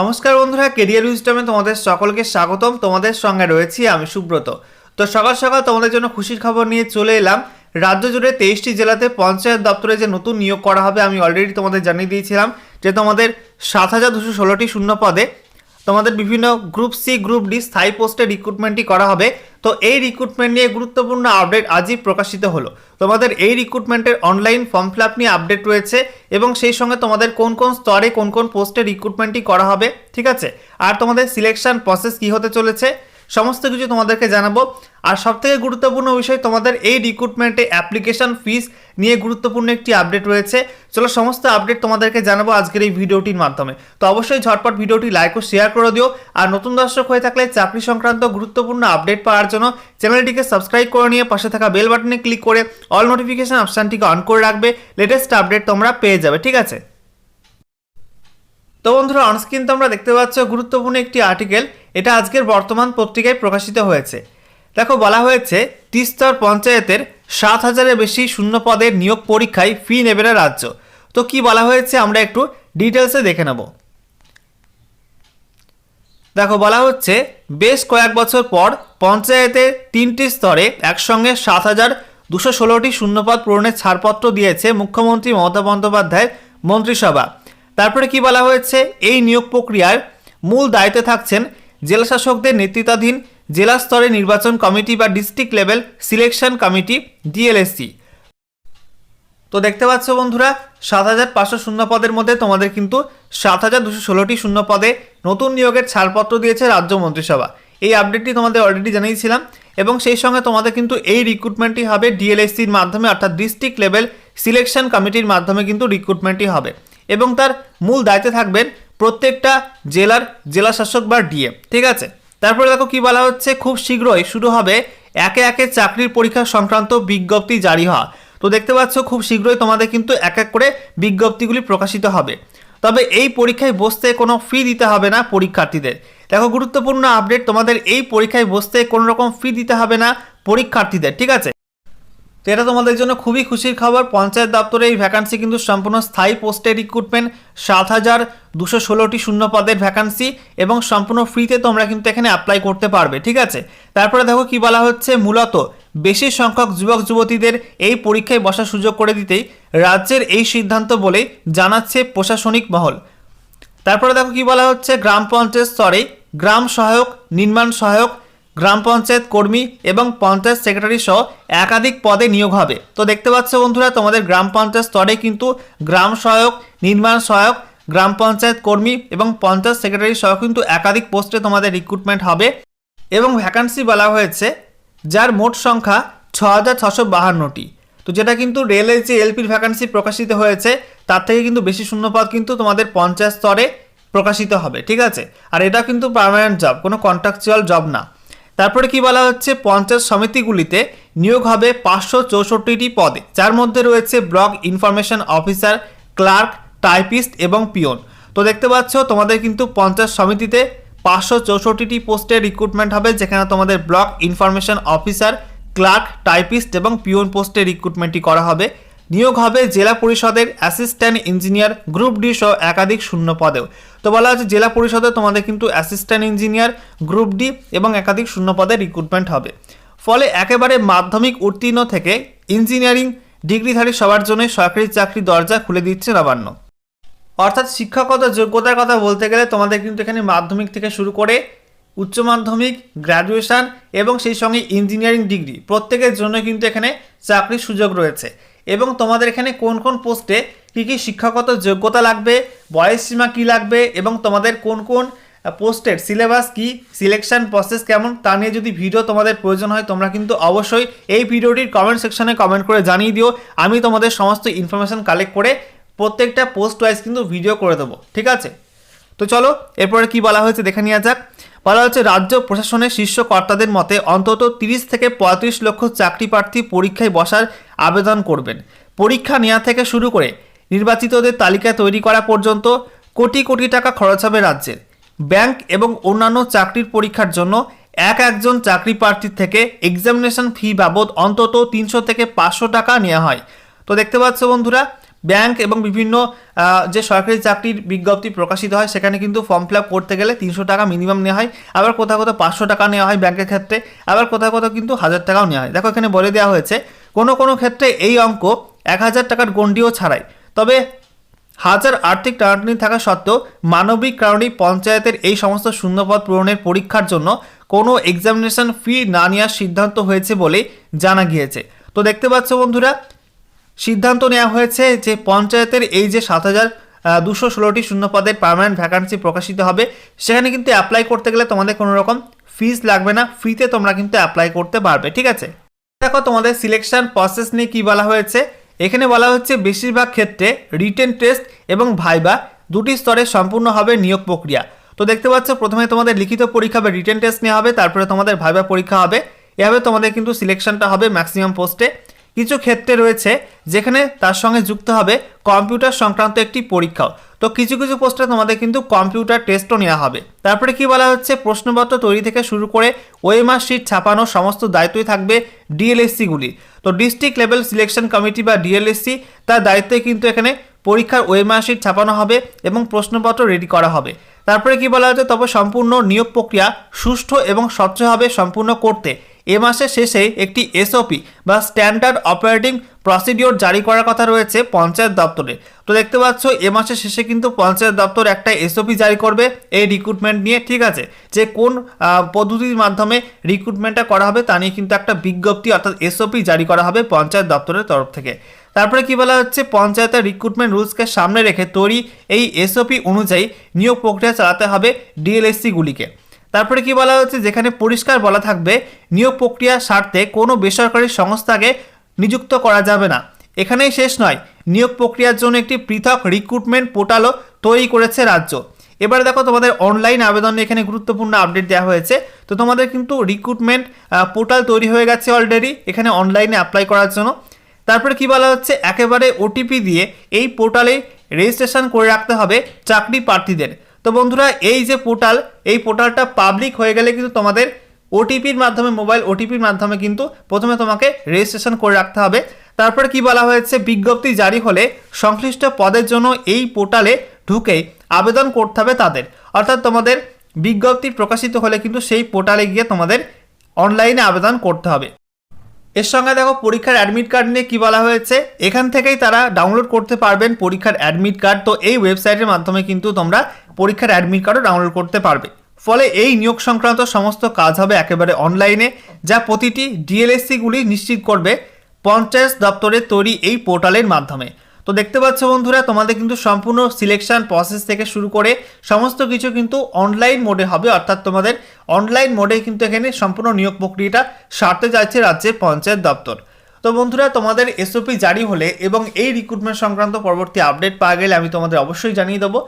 নমস্কার বন্ধুরা কেরিয়ার উইস্টমে তোমাদের সকলকে স্বাগতম। তোমাদের সঙ্গে রয়েছি আমি সুব্রত। তো সকাল সকাল তোমাদের জন্য খুশির খবর নিয়ে চলে এলাম। রাজ্য জুড়ে তেইশটি জেলাতে পঞ্চায়েত দপ্তরে যে নতুন নিয়োগ করা হবে, আমি অলরেডি তোমাদের জানিয়ে দিয়েছিলাম যে তোমাদের সাত হাজার দুশো ষোলোটি শূন্য পদে তোমাদের বিভিন্ন গ্রুপ সি গ্রুপ ডি স্থায়ী পোস্টে রিক্রুটমেন্টই করা হবে। তো এই রিক্রুটমেন্ট নিয়ে গুরুত্বপূর্ণ আপডেট আজই প্রকাশিত হলো। তোমাদের এই রিক্রুটমেন্টের অনলাইন ফর্ম ফিল নিয়ে আপডেট রয়েছে এবং সেই সঙ্গে তোমাদের কোন কোন স্তরে কোন কোন পোস্টে রিক্রুটমেন্টই করা হবে, ঠিক আছে? আর তোমাদের সিলেকশন প্রসেস কী হতে চলেছে? সমস্ত কিছু তোমাদেরকে জানাব। আর সবথেকে গুরুত্বপূর্ণ বিষয়, তোমাদের এই রিক্রুটমেন্টে অ্যাপ্লিকেশন ফিস নিয়ে গুরুত্বপূর্ণ একটি আপডেট রয়েছে। চলো সমস্ত আপডেট তোমাদেরকে জানাব আজকের এই ভিডিওটির মাধ্যমে। তো অবশ্যই ঝটপট ভিডিওটি লাইক ও শেয়ার করে দিও। আর নতুন দর্শক হয়ে থাকলে চাকরি সংক্রান্ত গুরুত্বপূর্ণ আপডেট পাওয়ার জন্য চ্যানেলটিকে সাবস্ক্রাইব করে নিয়ে পাশে থাকা বেল বাটনে ক্লিক করে অল নোটিফিকেশন অপশানটিকে অন করে রাখবে। লেটেস্ট আপডেট তোমরা পেয়ে যাবে, ঠিক আছে? তো বন্ধুরা অনস্ক্রিন তোমরা দেখতে পাচ্ছ গুরুত্বপূর্ণ একটি আর্টিকেল এটা আজকের বর্তমান পত্রিকায় প্রকাশিত হয়েছে। দেখো, বলা হয়েছে, তিস্তর পঞ্চায়েতের সাত হাজারের বেশি শূন্য পদের নিয়োগ পরীক্ষায় ফি নেবে না রাজ্য। তো কি বলা হয়েছে আমরা একটু ডিটেলসে দেখে নেব। দেখো, বলা হচ্ছে, বেশ কয়েক বছর পর পঞ্চায়েতের তিনটি স্তরে একসঙ্গে সাত হাজার দুশো ষোলোটি শূন্যপদ পূরণের ছাড়পত্র দিয়েছে মুখ্যমন্ত্রী মমতা বন্দ্যোপাধ্যায়ের মন্ত্রিসভা। তারপরে কি বলা হয়েছে? এই নিয়োগ প্রক্রিয়ার মূল দায়িত্বে থাকছেন জেলাশাসকদের নেতৃত্বাধীন জেলা স্তরে নির্বাচন কমিটি বা district level selection committee, DLSC. তো দেখতে পাচ্ছ বন্ধুরা, সাত হাজার পাঁচশো শূন্য পদের মধ্যে তোমাদের কিন্তু সাত হাজার দুশো ষোলোটি শূন্য পদে নতুন নিয়োগের ছাড়পত্র দিয়েছে রাজ্য মন্ত্রিসভা। এই আপডেটটি তোমাদের অলরেডি জানিয়েছিলাম এবং সেই সঙ্গে তোমাদের কিন্তু এই রিক্রুটমেন্টটি হবে ডিএলএসসির মাধ্যমে, অর্থাৎ ডিস্ট্রিক্ট লেভেল সিলেকশন কমিটির মাধ্যমে কিন্তু রিক্রুটমেন্টটি হবে। এবং তার মূল দায়িত্বে থাকবেন প্রত্যেকটা জেলার জেলা শাসক বা ডিএম, ঠিক আছে? তারপরে দেখো কি বলা হচ্ছে, খুব শীঘ্রই শুরু হবে একে একে চাকরির পরীক্ষা সংক্রান্ত বিজ্ঞপ্তি জারি হওয়া। তো দেখতে পাচ্ছ, খুব শীঘ্রই তোমাদের কিন্তু এক এক করে বিজ্ঞপ্তিগুলি প্রকাশিত হবে। তবে এই পরীক্ষায় বসতে কোনো ফি দিতে হবে না পরীক্ষার্থীদের। দেখো, গুরুত্বপূর্ণ আপডেট তোমাদের এই পরীক্ষায় বসতে কোনো রকম ফি দিতে হবে না পরীক্ষার্থীদের, ঠিক আছে? তো এটা তোমাদের জন্য খুবই খুশির খবর। পঞ্চায়েত দপ্তরে এই ভ্যাকান্সি কিন্তু সম্পূর্ণ স্থায়ী পোস্টে রিক্রুটমেন্ট সাত হাজার দুশো ষোলোটি শূন্য পদের ভ্যাকান্সি এবং সম্পূর্ণ ফ্রিতে তোমরা কিন্তু এখানে অ্যাপ্লাই করতে পারবে, ঠিক আছে? তারপরে দেখো কি বলা হচ্ছে, মূলত বেশি সংখ্যক যুবক যুবতীদের এই পরীক্ষায় বসার সুযোগ করে দিতেই রাজ্যের এই সিদ্ধান্ত বলে জানাচ্ছে প্রশাসনিক মহল। তারপরে দেখো কি বলা হচ্ছে, গ্রাম পঞ্চায়েত স্তরে গ্রাম সহায়ক, নির্মাণ সহায়ক গ্রাম পঞ্চায়েত কর্মী এবং পঞ্চায়েত সেক্রেটারি সহ একাধিক পদে নিয়োগ হবে। তো দেখতে পাচ্ছ বন্ধুরা, তোমাদের গ্রাম পঞ্চায়েত স্তরে কিন্তু গ্রাম সহায়ক, নির্মাণ সহায়ক, গ্রাম পঞ্চায়েত কর্মী এবং পঞ্চায়েত সেক্রেটারি সহ কিন্তু একাধিক পোস্টে তোমাদের রিক্রুটমেন্ট হবে এবং ভ্যাকান্সি বলা হয়েছে, যার মোট সংখ্যা ছ হাজার ছশো বাহান্নটি। তো যেটা কিন্তু রেলের যে এলপির ভ্যাকান্সি প্রকাশিত হয়েছে, তার থেকে কিন্তু বেশি শূন্যপদ কিন্তু তোমাদের পঞ্চায়েত স্তরে প্রকাশিত হবে, ঠিক আছে? আর এটা কিন্তু পার্মানেন্ট জব কোনো কন্ট্রাকচুয়াল জব না। তারপরে কি বলা হচ্ছে? পঞ্চায়েত সমিতিগুলিতে নিয়োগ হবে পাঁচশো চৌষট্টিটি পদে। যার মধ্যে রয়েছে block information officer, clerk, typist এবং পিয়ন তো দেখতে পাচ্ছ, তোমাদের কিন্তু পঞ্চায়েত সমিতিতে পাঁচশো চৌষট্টিটি পোস্টের রিক্রুটমেন্ট হবে, যেখানে তোমাদের block information officer, clerk, typist এবং পিওন পোস্টে রিক্রুটমেন্টটি করা হবে। নিয়োগ হবে জেলা পরিষদের অ্যাসিস্ট্যান্ট ইঞ্জিনিয়ার গ্রুপ ডি সহ একাধিক শূন্য পদেও। তো বলা হচ্ছে জেলা পরিষদে তোমাদের কিন্তু অ্যাসিস্ট্যান্ট ইঞ্জিনিয়ার, গ্রুপ ডি এবং একাধিক শূন্য পদে রিক্রুটমেন্ট হবে। ফলে একেবারে মাধ্যমিক উত্তীর্ণ থেকে ইঞ্জিনিয়ারিং ডিগ্রিধারী সবার জন্য সরকারি চাকরি দরজা খুলে দিচ্ছে নবান্ন। অর্থাৎ শিক্ষাগত যোগ্যতার কথা বলতে গেলে তোমাদের কিন্তু এখানে মাধ্যমিক থেকে শুরু করে উচ্চ মাধ্যমিক গ্র্যাজুয়েশন এবং সেই সঙ্গে ইঞ্জিনিয়ারিং ডিগ্রি প্রত্যেকের জন্য কিন্তু এখানে চাকরির সুযোগ রয়েছে। এবং তোমাদের এখানে কোন কোন পোস্টে কী কী শিক্ষাগত যোগ্যতা লাগবে, বয়স সীমা কী লাগবে এবং তোমাদের কোন কোন পোস্টের সিলেবাস কি, সিলেকশন প্রসেস কেমন তা নিয়ে যদি ভিডিও তোমাদের প্রয়োজন হয় তোমরা কিন্তু অবশ্যই এই ভিডিওটির কমেন্ট সেকশনে কমেন্ট করে জানিয়ে দিও। আমি তোমাদের সমস্ত ইনফরমেশন কালেক্ট করে প্রত্যেকটা পোস্ট ওয়াইজ কিন্তু ভিডিও করে দেবো। ঠিক আছে? তো চলো, এরপরে কি বলা হয়েছে দেখে নেওয়া যাক। বলা হচ্ছে রাজ্য প্রশাসনের শীর্ষ কর্তাদের মতে অন্তত তিরিশ থেকে পঁয়ত্রিশ লক্ষ চাকরি প্রার্থী পরীক্ষায় বসার আবেদন করবেন। পরীক্ষা নেওয়া থেকে শুরু করে নির্বাচিতদের তালিকা তৈরি করা পর্যন্ত কোটি কোটি টাকা খরচ হবে রাজ্যের। ব্যাংক এবং অন্যান্য চাকরির পরীক্ষার জন্য এক একজন চাকরি প্রার্থীর থেকে এক্সামিনেশন ফি বাবদ অন্তত তিনশো থেকে পাঁচশো টাকা নেওয়া হয়। তো দেখতে পাচ্ছ বন্ধুরা, ব্যাংক এবং বিভিন্ন যে সরকারি চাকরির বিজ্ঞপ্তি প্রকাশিত হয়, সেখানে কিন্তু ফর্ম ফিল করতে গেলে তিনশো টাকা মিনিমাম নেওয়া হয়, আবার কোথাও কোথাও পাঁচশো টাকা নেওয়া হয় ব্যাংকের ক্ষেত্রে, আবার কোথাও কোথাও কিন্তু হাজার টাকাও নেওয়া হয়। দেখো এখানে বলে দেওয়া হয়েছে কোনো কোনো ক্ষেত্রে এই অঙ্ক এক হাজার টাকার গণ্ডিও ছাড়াই। তবে হাজার আর্থিক টানাটানি থাকা সত্ত্বেও মানবিক কারণেই পঞ্চায়েতের এই সমস্ত শূন্যপদ পূরণের পরীক্ষার জন্য কোনো এক্সামিনেশন ফি না নেওয়ার সিদ্ধান্ত হয়েছে বলে জানা গিয়েছে। তো দেখতে পাচ্ছ বন্ধুরা, সিদ্ধান্ত নেওয়া হয়েছে যে পঞ্চায়েতের এই যে সাত হাজার দুশো ষোলোটি শূন্যপদের পার্মানেন্ট ভ্যাকান্সি প্রকাশিত হবে, সেখানে কিন্তু অ্যাপ্লাই করতে গেলে তোমাদের কোনো রকম ফিস লাগবে না। ফ্রিতে তোমরা কিন্তু অ্যাপ্লাই করতে পারবে, ঠিক আছে? দেখো তোমাদের সিলেকশন প্রসেস নিয়ে কী বলা হয়েছে। এখানে বলা হচ্ছে বেশিরভাগ ক্ষেত্রে রিটেন টেস্ট এবং ভাইবা দুটি স্তরে সম্পূর্ণ হবে নিয়োগ প্রক্রিয়া। তো দেখতে পাচ্ছ, প্রথমে তোমাদের লিখিত পরীক্ষা বা রিটেন টেস্ট নেওয়া হবে, তারপরে তোমাদের ভাইবা পরীক্ষা হবে। এভাবে তোমাদের কিন্তু সিলেকশনটা হবে ম্যাক্সিমাম পোস্টে কিছু ক্ষেত্রে রয়েছে যেখানে তার সঙ্গে যুক্ত হবে কম্পিউটার সংক্রান্ত একটি পরীক্ষাও। তো কিছু কিছু পোস্টে তোমাদের কিন্তু কম্পিউটার টেস্টও নেওয়া হবে। তারপরে কি বলা হচ্ছে? প্রশ্নপত্র তৈরি থেকে শুরু করে ওএমআর শিট ছাপানো সমস্ত দায়িত্বই থাকবে ডিএলএসসিগুলি তো ডিস্ট্রিক্ট লেভেল সিলেকশন কমিটি বা ডিএলএসসি তার দায়িত্বে কিন্তু এখানে পরীক্ষার ওএমআর শিট ছাপানো হবে এবং প্রশ্নপত্র রেডি করা হবে। তারপরে কি বলা হচ্ছে? তবে সম্পূর্ণ নিয়োগ প্রক্রিয়া সুষ্ঠু এবং স্বচ্ছভাবে সম্পূর্ণ করতে এ মাসের শেষে একটি এসওপি বা স্ট্যান্ডার্ড অপারেটিং প্রসিডিওর জারি করার কথা রয়েছে পঞ্চায়েত দপ্তরে। তো দেখতে পাচ্ছ, এ মাসের শেষে কিন্তু পঞ্চায়েত দপ্তর একটা এসওপি জারি করবে এই রিক্রুটমেন্ট নিয়ে, ঠিক আছে? যে কোন পদ্ধতির মাধ্যমে রিক্রুটমেন্টটা করা হবে তা নিয়ে কিন্তু একটা বিজ্ঞপ্তি অর্থাৎ এসওপি জারি করা হবে পঞ্চায়েত দপ্তরের তরফ থেকে। তারপরে কি বলা হচ্ছে? পঞ্চায়েতের রিক্রুটমেন্ট রুলসকে সামনে রেখে তৈরি এই এসওপি অনুযায়ী নিয়োগ প্রক্রিয়া চালাতে হবে ডিএলএসসিগুলিকে তারপরে কি বলা হচ্ছে? যেখানে পরিষ্কার বলা থাকবে, নিয়োগ প্রক্রিয়ার স্বার্থে কোনো বেসরকারি সংস্থাকে নিযুক্ত করা যাবে না। এখানেই শেষ নয়। নিয়োগ প্রক্রিয়ার জন্য একটি পৃথক রিক্রুটমেন্ট পোর্টালও তৈরি করেছে রাজ্য। এবারে দেখো তোমাদের অনলাইন আবেদন এখানে গুরুত্বপূর্ণ আপডেট দেওয়া হয়েছে। তো তোমাদের কিন্তু রিক্রুটমেন্ট পোর্টাল তৈরি হয়ে গেছে অলরেডি এখানে অনলাইনে অ্যাপ্লাই করার জন্য। তারপরে কি বলা হচ্ছে? একেবারে ওটিপি দিয়ে এই পোর্টালে রেজিস্ট্রেশন করে রাখতে হবে চাকরি প্রার্থীদের। তো বন্ধুরা, এই যে পোর্টাল, এই পোর্টালটা পাবলিক হয়ে গেলে কিন্তু তোমাদের ওটিপির মাধ্যমে মোবাইল ওটিপির মাধ্যমে কিন্তু প্রথমে তোমাকে রেজিস্ট্রেশন করে রাখতে হবে। তারপরে কি বলা হয়েছে? বিজ্ঞপ্তি জারি হলে সংশ্লিষ্ট পদের জন্য এই পোর্টালে ঢুকে আবেদন করতে হবে তাদের। অর্থাৎ তোমাদের বিজ্ঞপ্তি প্রকাশিত হলে কিন্তু সেই পোর্টালে গিয়ে তোমাদের অনলাইনে আবেদন করতে হবে। এর সঙ্গে দেখো পরীক্ষার অ্যাডমিট কার্ড নিয়ে কি বলা হয়েছে? এখান থেকেই তারা ডাউনলোড করতে পারবেন পরীক্ষার অ্যাডমিট কার্ড তো এই ওয়েবসাইটের মাধ্যমে কিন্তু তোমরা পরীক্ষার অ্যাডমিট কার্ডও ডাউনলোড করতে পারবে। ফলে এই নিয়োগ সংক্রান্ত সমস্ত কাজ হবে একেবারে অনলাইনে যা প্রতিটি ডিএলএসসিগুলি নিশ্চিত করবে পঞ্চায়েত দপ্তরের তৈরি এই পোর্টালের মাধ্যমে। তো দেখতে পাচ্ছ বন্ধুরা, তোমাদের কিন্তু সম্পূর্ণ সিলেকশন প্রসেস থেকে শুরু করে সমস্ত কিছু কিন্তু অনলাইন মোডে হবে। অর্থাৎ তোমাদের অনলাইন মোডে কিন্তু এখানে সম্পূর্ণ নিয়োগ প্রক্রিয়াটা সারতে যাচ্ছে রাজ্যের পঞ্চায়েত দপ্তর। তো বন্ধুরা, তোমাদের এসওপি জারি হলে এবং এই রিক্রুটমেন্ট সংক্রান্ত পরবর্তী আপডেট পাওয়া গেলে আমি তোমাদের অবশ্যই জানিয়ে দেবো।